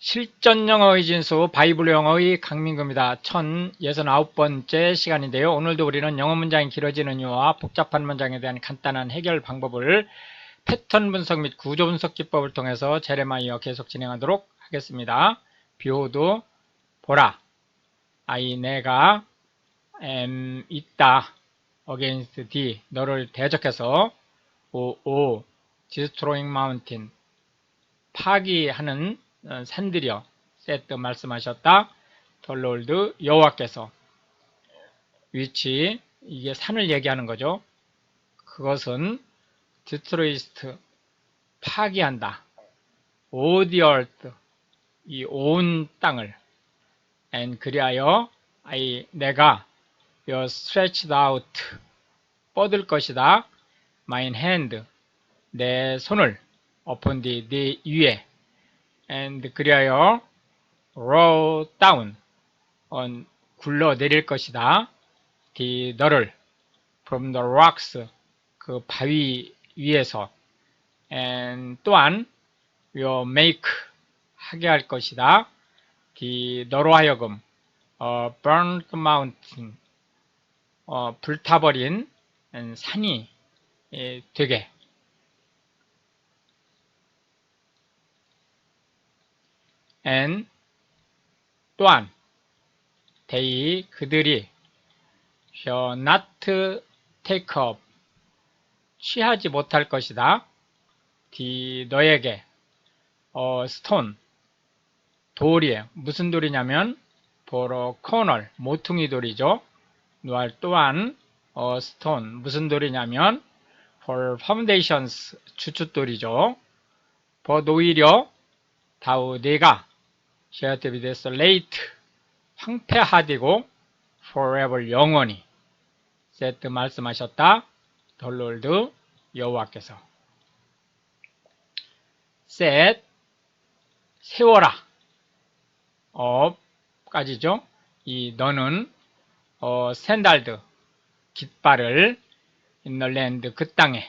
실전 영어의 진수 바이블 영어의 강민구입니다. 1069번째 시간인데요. 오늘도 우리는 영어 문장이 길어지는 이유와 복잡한 문장에 대한 간단한 해결 방법을 패턴 분석 및 구조 분석 기법을 통해서 제레마이어 계속 진행하도록 하겠습니다. 비호도 보라 아이 내가 am 있다 against d 너를 대적해서 오오 destroying mountain 파기하는 어, 산들이여 세트 말씀하셨다. 덜롤드 여호와께서 위치 이게 산을 얘기하는 거죠. 그것은 디트로이스트 파기한다. 오디얼트 이 온 땅을 and 그리하여 I 내가 your stretched out 뻗을 것이다. mine hand 내 손을 upon 네 위에 and 그리하여 roll down on 굴러 내릴 것이다. the 너를 from the rocks 그 바위 위에서 and 또한 will make 하게 할 것이다. the 너로 하여금 어, burned mountain 어, 불타버린 산이 예, 되게 and 또한 they 그들이 shall not take up 취하지 못할 것이다. the 너에게 어, stone 돌이에요. 무슨 돌이냐면 a corner 모퉁이 돌이죠. 노알 또한 어, stone 무슨 돌이냐면 for foundations 주춧돌이죠. but 오히려 다우 네가 shall be desolate 황폐하디고 forever 영원히 세트 말씀하셨다. 덜롤드 여호와께서. set 세워라. 업까지죠. 이 너는 어, 샌달드 깃발을 인널랜드 그 땅에.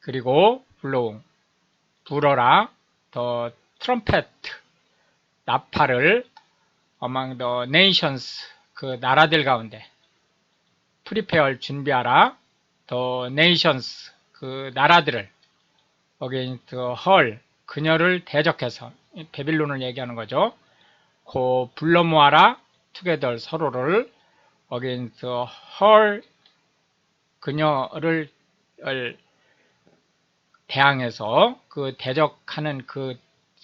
그리고 블로우 불어라. 더 트럼펫 나팔을 among the nations 그 나라들 가운데 프리페얼 준비하라 the nations 그 나라들을 against her 그녀를 대적해서 베빌론을 얘기하는 거죠. 고 불러 모아라 together 서로를 against her 그녀를 대항해서 그 대적하는 그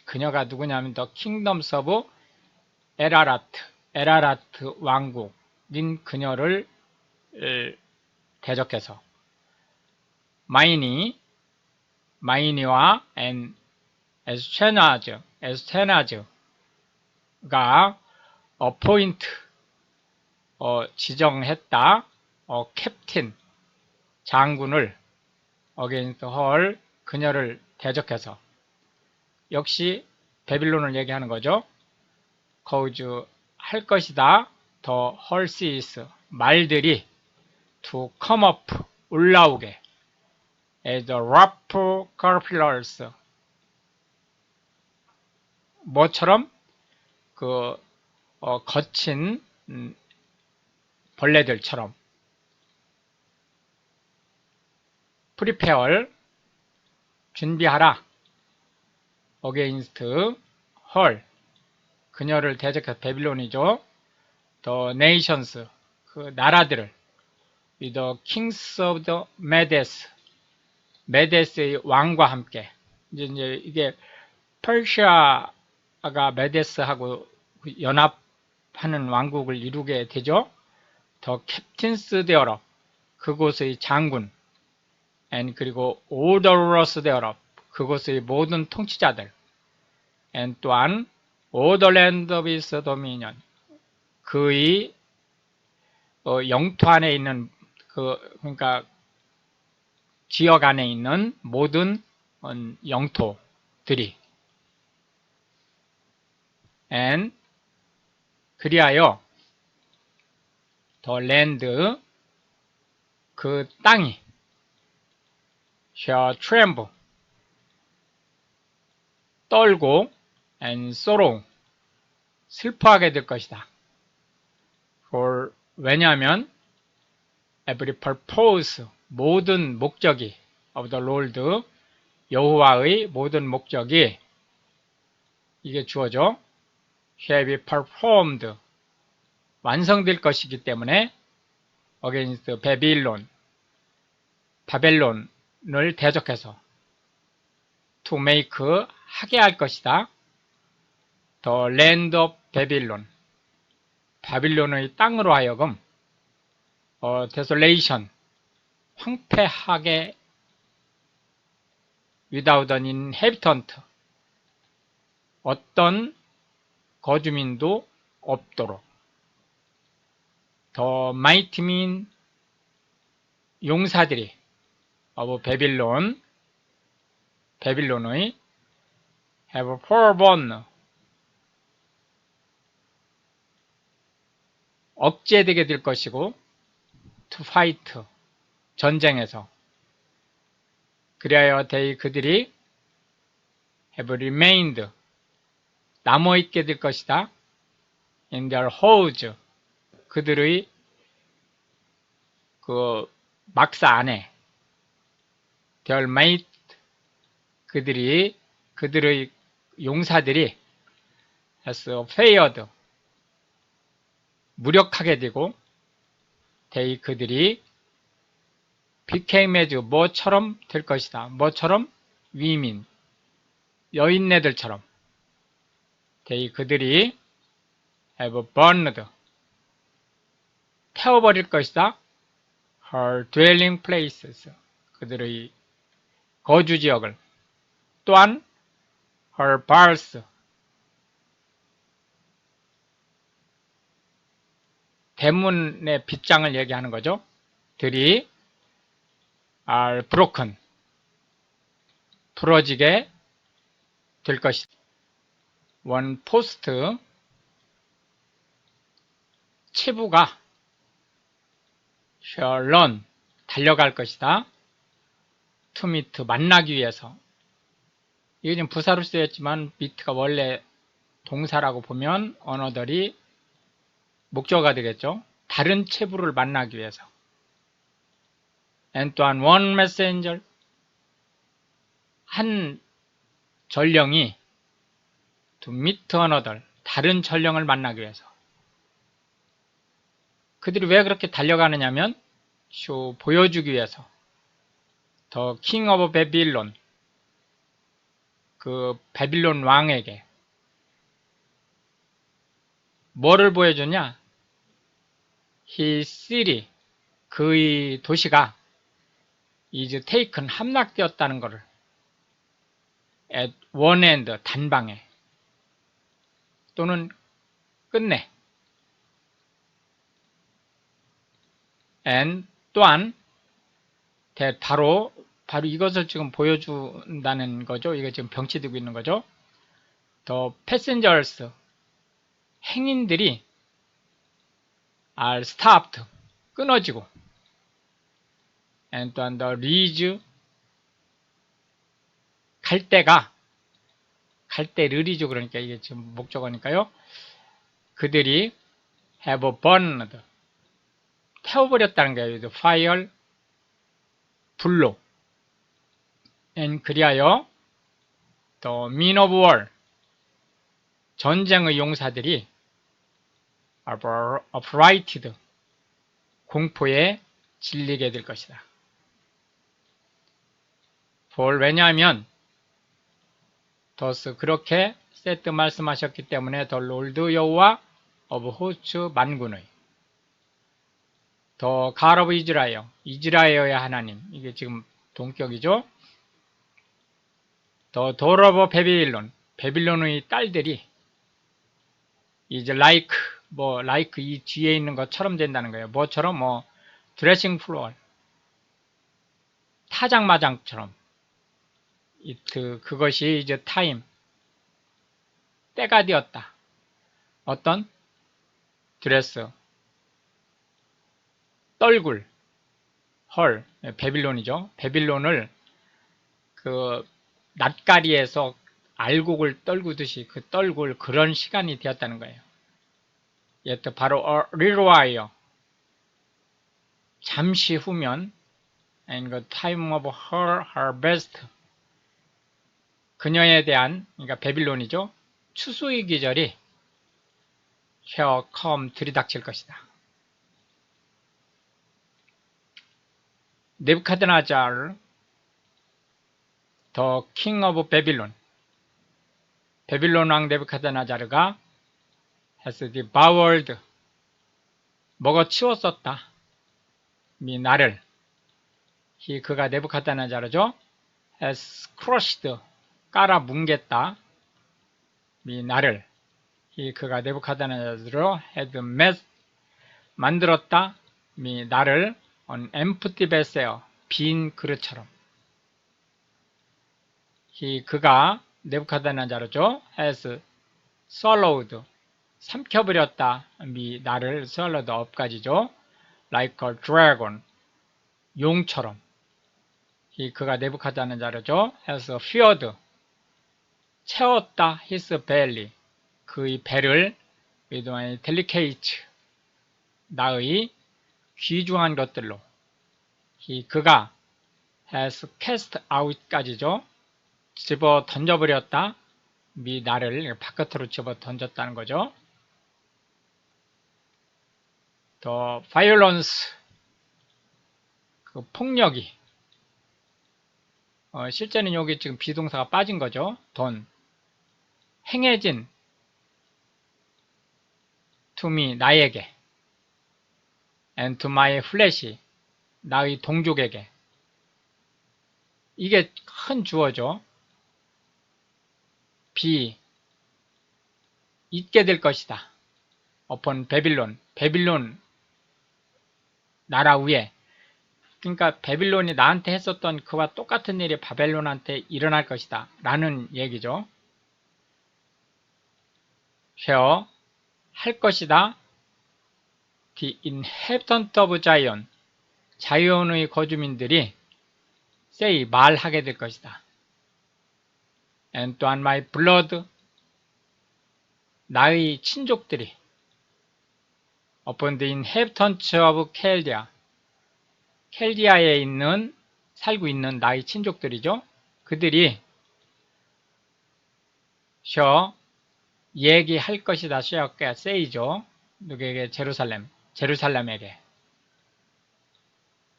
그녀가 누구냐면 더 킹덤스 오브 에라라트 에라라트 왕국인 그녀를 대적해서. 마이니 마이니와 엔 에스체나즈 에스테나즈가 어포인트 어, 지정했다. 어, 캡틴 장군을 어게인스트 헐 그녀를 대적해서 역시 베빌론을 얘기하는 거죠. 거우주 할 것이다. 더 헐시스 말들이 to come up 올라오게. As the rough caterpillars 뭐처럼? 그 어, 거친 음, 벌레들처럼. 프리페얼 준비하라 against her. 그녀를 대적해 베빌론이죠. the nations 그 나라들을. With the kings of the Medes. 메데스의 왕과 함께. 이제, 이제 이게 퍼시아가 메데스하고 연합하는 왕국을 이루게 되죠. 더 캡틴스 데어럽 그곳의 장군. And 그리고 오더러스 데어럽 그곳의 모든 통치자들 and 또한 of his dominion 그의 어, 영토 안에 있는 그 그러니까 지역 안에 있는 모든 어, 영토들이. And 그리하여 더 랜드 그 땅이 shall tremble 떨고 and sorrow. 슬퍼하게 될 것이다. For 왜냐하면 every purpose 모든 목적이 of the Lord 여호와의 모든 목적이 이게 주어져 be performed 완성될 것이기 때문에 against Babylon 바벨론을 대적해서 to make 하게 할 것이다. The land of Babylon 바빌론의 땅으로 하여금 어, desolation 황폐하게 without an inhabitant 어떤 거주민도 없도록 더 mean 용사들이 of 베빌론 베빌론의 have forborne 억제되게 될 것이고 to fight 전쟁에서 그리하여 they 그들이 have remained 남아있게 될 것이다. in their house 그들의 그 막사 안에 their mate 그들이 그들의 용사들이 has failed 무력하게 되고 they 그들이 as 뭐처럼 될 것이다. 뭐처럼 위민 여인네들처럼 they 그들이 have burned 태워버릴 것이다. her dwelling places 그들의 거주 지역을 또한 her bars 대문의 빗장을 얘기하는 거죠. 들이 are broken 부러지게 될 것이다. 원 포스트 체부가 shall run 달려갈 것이다. to meet 만나기 위해서 이게 지금 부사로 쓰였지만 meet가 원래 동사라고 보면 언어들이 목적어가 되겠죠. 다른 체부를 만나기 위해서. And 또한 one messenger. 한 전령이 to meet another 다른 전령을 만나기 위해서. 그들이 왜 그렇게 달려가느냐면 쇼 보여주기 위해서. 더 king of babylon 그 바빌론 왕에게 뭐를 보여주냐? City 그의 도시가 is taken 함락되었다는 것을 at one end 단방에 또는 끝내. And 또한 that 바로 바로 이것을 지금 보여준다는 거죠. 이거 지금 병치되고 있는 거죠. the passengers 행인들이 are stopped 끊어지고 and 또한 the leads 갈 때가 갈 때 르리죠 그러니까 이게 지금 목적어니까요. 그들이 have burned 태워버렸다는 거예요. fire 불로 and 그리하여 the men of war 전쟁의 용사들이 affrighted 공포에 질리게 될 것이다. for 왜냐하면 더스 그렇게 세트 말씀하셨기 때문에 더 롤드 여호와 of 호츠 만군의 더 of Israel 이스라엘의 하나님 이게 지금 동격이죠. 더 도러버 베빌론 베빌론의 딸들이 이제 like 뭐 like 이 뒤에 있는 것처럼 된다는 거예요. 뭐처럼 뭐 드레싱 플로어 타장마장처럼 이트 그것이 이제 타임 때가 되었다. 어떤 드레스 떨굴 헐 베빌론이죠. 베빌론을 그 낯가리에서 알곡을 떨구듯이 그 떨굴 그런 시간이 되었다는 거예요. 이또 바로 little while 잠시 후면 and the time of her harvest 그녀에 대한 그러니까 베빌론이죠. 추수의 계절이 shall come 들이닥칠 것이다. 네부카드나잘 더 king of 베빌론 베빌론 왕 네부카드나자르가 has devoured 먹어 치웠었다. 미 나를 히 그가 네부카드나자르죠. has crushed 깔아 뭉갰다. 미 나를 히 그가 네부카드나자르로 had made 만들었다. 미 나를 on empty vessel 빈 그릇처럼 히 그가 네부카드나자르죠. has swallowed 삼켜버렸다. 미 나를 swallowed up까지죠. like a dragon 용처럼 이 그가 네부카드나자르죠. has filled 채웠다. his belly 그의 배를 with my delicate 나의 귀중한 것들로 이 그가 has cast out까지죠. 집어 던져버렸다. 미 나를 바깥으로 집어 던졌다는 거죠. 더 violence 그 폭력이 어, 실제는 여기 지금 비동사가 빠진 거죠. 돈 행해진 to me 나에게 and to my flesh 나의 동족에게 이게 큰 주어죠. 비 있게 될 것이다. upon 베빌론 베빌론 나라 위에 그러니까 베빌론이 나한테 했었던 그와 똑같은 일이 바벨론한테 일어날 것이다. 라는 얘기죠. 쉐어 할 것이다. The inhabitant of Zion 자이온의 거주민들이 say 말하게 될 것이다. And 또한 my blood 나의 친족들이 upon the inhabitants of Chaldea 켈디아에 있는 살고 있는 나의 친족들이죠. 그들이 셔 얘기할 것이다. 셔가 세이죠. 누구에게 제루살렘 제루살렘에게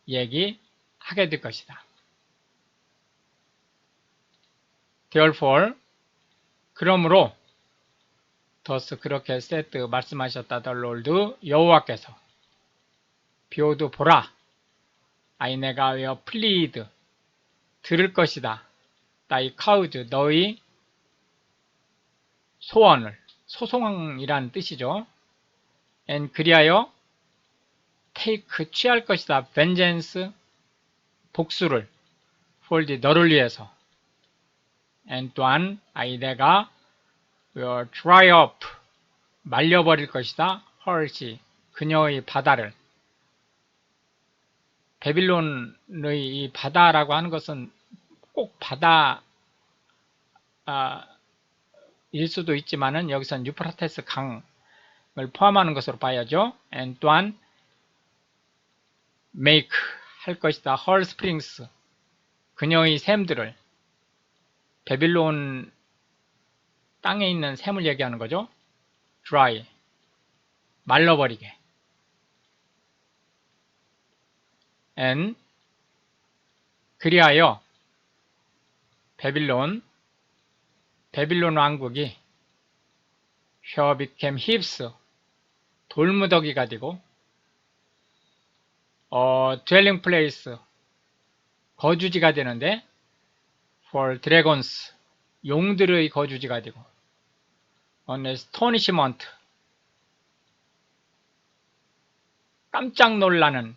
얘기하게 될 것이다. Therefore 그러므로 더스 그렇게 세트 말씀하셨다. 덜롤드 여호와께서 비오도 보라 아이 내가 외어 플리드 들을 것이다. 나이 카우즈 너희 소원을 소송이라는 뜻이죠. 엔 그리하여 테이크 취할 것이다. vengeance 복수를 폴디 너를 위해서 엔 또한 아이 내가 will dry up 말려버릴 것이다. 헐시 그녀의 바다를 베빌론의 이 바다라고 하는 것은 꼭 바다 아, 일 수도 있지만은 여기선 유프라테스 강을 포함하는 것으로 봐야죠. and 또한 make 할 것이다. her springs 그녀의 샘들을 베빌론 땅에 있는 샘을 얘기하는 거죠. dry. 말라버리게. And 그리하여 베빌론 베빌론 왕국이 shall become hips 돌무더기가 되고 어, dwelling place. 거주지가 되는데 for dragons 용들의 거주지가 되고 on astonishment 깜짝 놀라는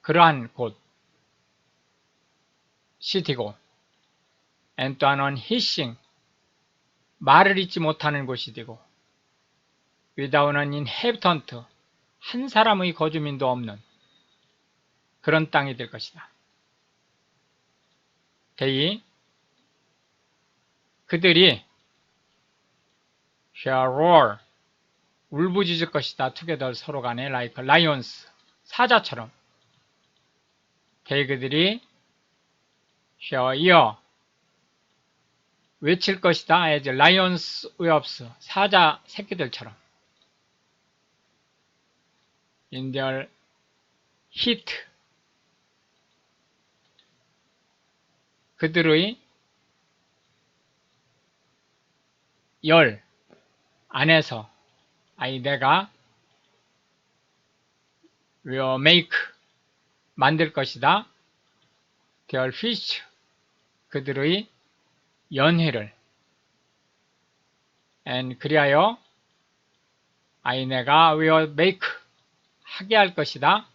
그러한 곳 시티고 and 또한 on hissing 말을 잊지 못하는 곳이 되고 without an inhabitant 한 사람의 거주민도 없는 그런 땅이 될 것이다. 대이 그들이 shall roar. 울부짖을 것이다. together 서로 간에 like lions. 사자처럼. they 그들이 shall ear. 외칠 것이다. as lions wolves. 사자 새끼들처럼. in their heat. 그들의 열 안에서 아이 내가 will make 만들 것이다. their fish 그들의 연회를 and 그리하여 아이 내가 will make 하게 할 것이다.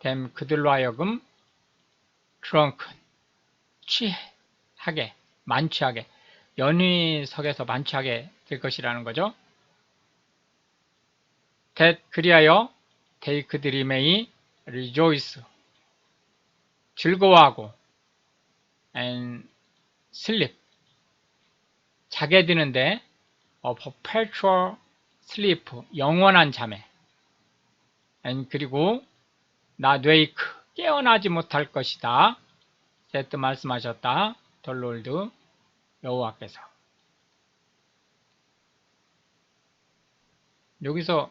them 그들로 하여금 drunken 취하게 만취하게 연위석에서 만취하게 될 것이라는 거죠. that 그리하여 they 그들이 may rejoice 즐거워하고 and sleep 자게 되는데 a perpetual sleep 영원한 잠에 and 그리고 not wake 깨어나지 못할 것이다. 세트 말씀하셨다. 덜롤드 여호와께서 여기서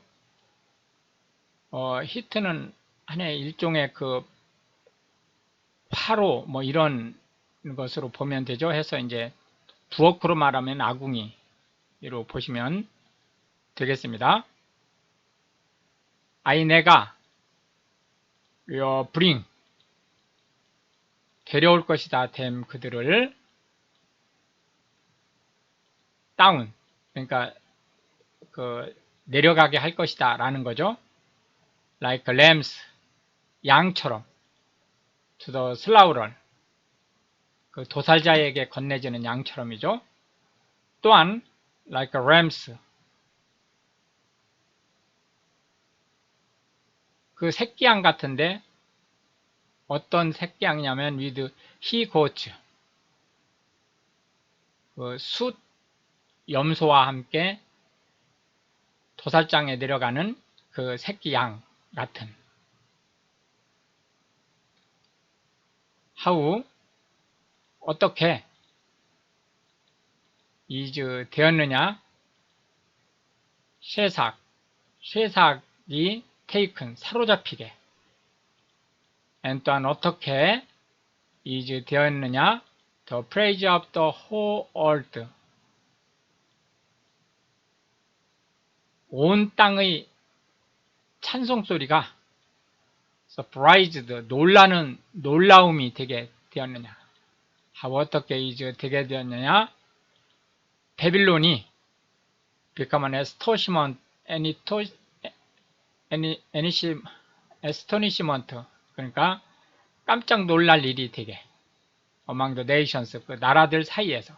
어, 히트는 하나의 일종의 그 화로 뭐 이런 것으로 보면 되죠. 해서 이제 부엌으로 말하면 아궁이로 보시면 되겠습니다. 아이 내가 will bring 데려올 것이다. 됨 그들을 다운 그러니까 그 내려가게 할 것이다 라는 거죠. like lambs 양처럼 to the slaughter 그 도살자에게 건네지는 양처럼이죠. 또한 like rams 그 새끼양 같은데 어떤 새끼양이냐면 with he goats 그 숫 염소와 함께 도살장에 내려가는 그 새끼 양 같은. 하우 어떻게 이즈 되었느냐? 쇠삭 쇠삭이 테이큰 사로잡히게. and 또한 어떻게 이즈 되었느냐? The praise of the whole earth 온 땅의 찬송 소리가 surprised 놀라는 놀라움이 되게 되었느냐? 하고 어떻게 이제 되게 되었느냐? 베빌론이 become an astonishment astonishment 그러니까 깜짝 놀랄 일이 되게 among the nations 그 나라들 사이에서.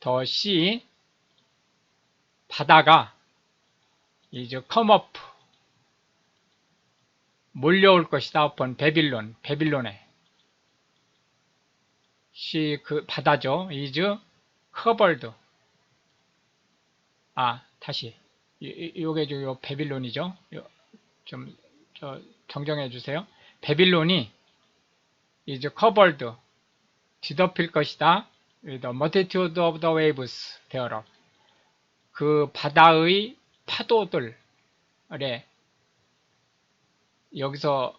더시 바다가 이제 up 몰려올 것이다. upon 베빌론 베빌론에 시 그 바다죠. is covered 아 다시 요게 요 베빌론이죠. 좀 저 정정해 주세요. 베빌론이 is covered 뒤덮일 것이다. the multitude of the 그 바다의 파도들에 여기서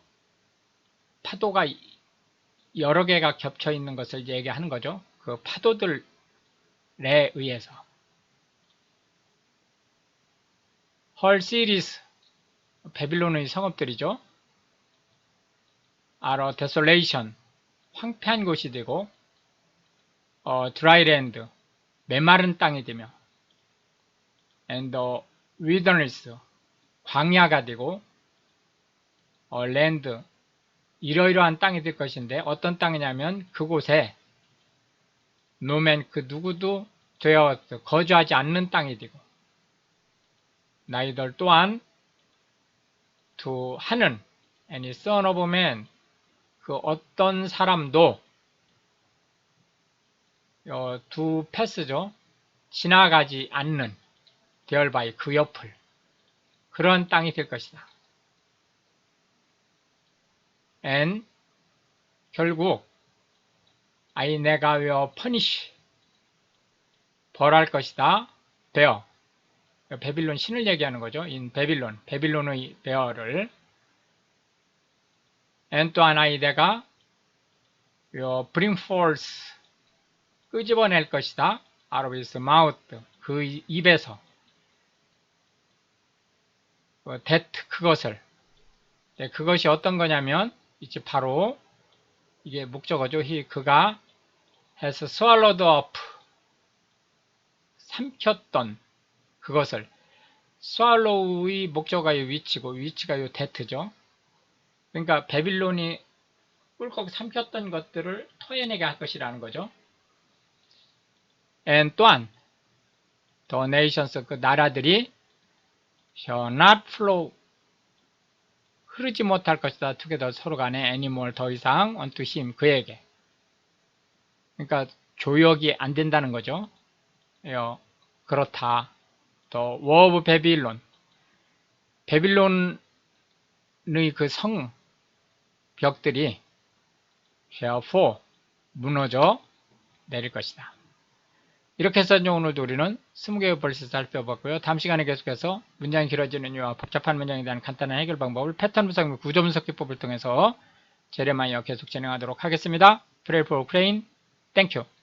파도가 여러 개가 겹쳐 있는 것을 얘기하는 거죠. 그 파도들에 의해서 헐 시리스 베빌론의 성읍들이죠. 아러 데솔레이션 황폐한 곳이 되고 어, 드라이랜드 메마른 땅이 되며 and the wilderness 광야가 되고 어, land 이러이러한 땅이 될 것인데 어떤 땅이냐면 그곳에 노맨 그 누구도 되어 거주하지 않는 땅이 되고 나이들 또한 to 하는 of man 그 어떤 사람도 어, 두 패스죠. 지나가지 않는 대얼바이 그 옆을 그런 땅이 될 것이다. and 결국 I 내가 will punish 벌할 것이다. 베어 베빌론 신을 얘기하는 거죠. 인 베빌론 베빌론의 베어를 and 또한 I 내가 will bring forth 끄집어낼 것이다. out of his mouth 그 입에서 그 that 그것을 네, 그것이 어떤 거냐면 이제 바로 이게 목적어죠. he 그가 has swallowed up 삼켰던 그것을 swallow의 목적어의 위치고 위치가 요 that죠. 그러니까 베빌론이 꿀꺽 삼켰던 것들을 터여내게 할 것이라는 거죠. and 또한 the nations 그 나라들이 shall not flow 흐르지 못할 것이다. together 서로 간에 애니멀 더 이상 him 그에게 그러니까 조역이 안 된다는 거죠. 요, 그렇다. 또 워브 베빌론 베빌론의 그 성 벽들이 shall fall 무너져 내릴 것이다. 이렇게 해서 오늘도 우리는 20개의 벌스 살펴봤고요. 다음 시간에 계속해서 문장이 길어지는 이유와 복잡한 문장에 대한 간단한 해결 방법을 패턴 분석 및 구조 분석 기법을 통해서 제레마이어 계속 진행하도록 하겠습니다. For Ukraine. Thank you.